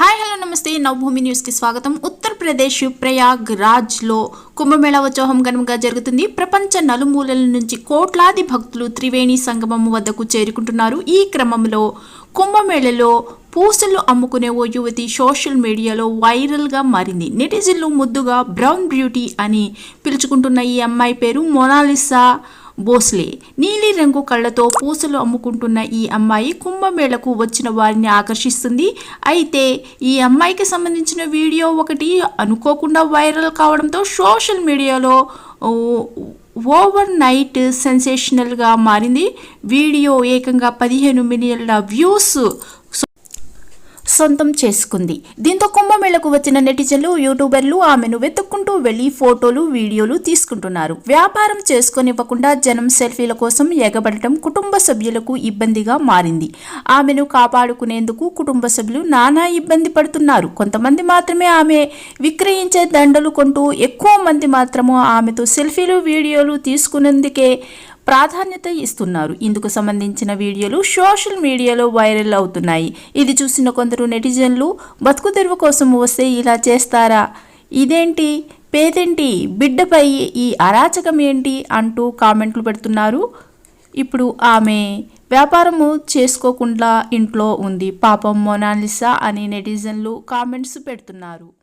Hi hello నమస్తే. నవభూమి న్యూస్కి స్వాగతం. ఉత్తరప్రదేశ్ ప్రయాగ్ రాజ్లో కుంభమేళా ఉత్సవం ఘనంగా జరుగుతుంది. ప్రపంచ నలుమూలల నుంచి కోట్లాది భక్తులు త్రివేణి సంగమం వద్దకు చేరుకుంటున్నారు. ఈ క్రమంలో కుంభమేళలో పూసలు అమ్ముకునే ఓ యువతి సోషల్ మీడియాలో వైరల్గా మారింది. నెటిజన్లు ముద్దుగా బ్రౌన్ బ్యూటీ అని పిలుచుకుంటున్న ఈ అమ్మాయి పేరు మొనాలిసా భోస్లే. నీలి రంగు కళ్ళతో పూసలు అమ్ముకుంటున్న ఈ అమ్మాయి కుంభమేళకు వచ్చిన వారిని ఆకర్షిస్తుంది. అయితే ఈ అమ్మాయికి సంబంధించిన వీడియో ఒకటి అనుకోకుండా వైరల్ కావడంతో సోషల్ మీడియాలో ఓవర్ నైట్ సెన్సేషనల్గా మారింది. వీడియో ఏకంగా పదిహేను మిలియన్ల వ్యూస్ సొంతం చేసుకుంది. దీంతో కుంభమేళకు వచ్చిన నెటిజన్లు యూట్యూబర్లు ఆమెను వెతుక్కుంటూ వెళ్ళి ఫోటోలు వీడియోలు తీసుకుంటున్నారు. వ్యాపారం చేసుకొనివ్వకుండా జనం సెల్ఫీల కోసం ఎగబడటం కుటుంబ సభ్యులకు ఇబ్బందిగా మారింది. ఆమెను కాపాడుకునేందుకు కుటుంబ సభ్యులు నానా ఇబ్బంది పడుతున్నారు. కొంతమంది మాత్రమే ఆమె విక్రయించే దండలు కొంటూ ఎక్కువ మంది మాత్రము ఆమెతో సెల్ఫీలు వీడియోలు తీసుకునేందుకే ప్రాధాన్యత ఇస్తున్నారు. ఇందుకు సంబంధించిన వీడియోలు సోషల్ మీడియాలో వైరల్ అవుతున్నాయి. ఇది చూసిన కొందరు నెటిజన్లు బతుకు తెరువు కోసం వస్తే ఇలా చేస్తారా? ఇదేంటి? పేదేంటి? బిడ్డపై ఈ అరాచకం ఏంటి? అంటూ కామెంట్లు పెడుతున్నారు. ఇప్పుడు ఆమె వ్యాపారము చేసుకోకుండా ఇంట్లో ఉంది. పాపం మొనాలిసా అని నెటిజన్లు కామెంట్స్ పెడుతున్నారు.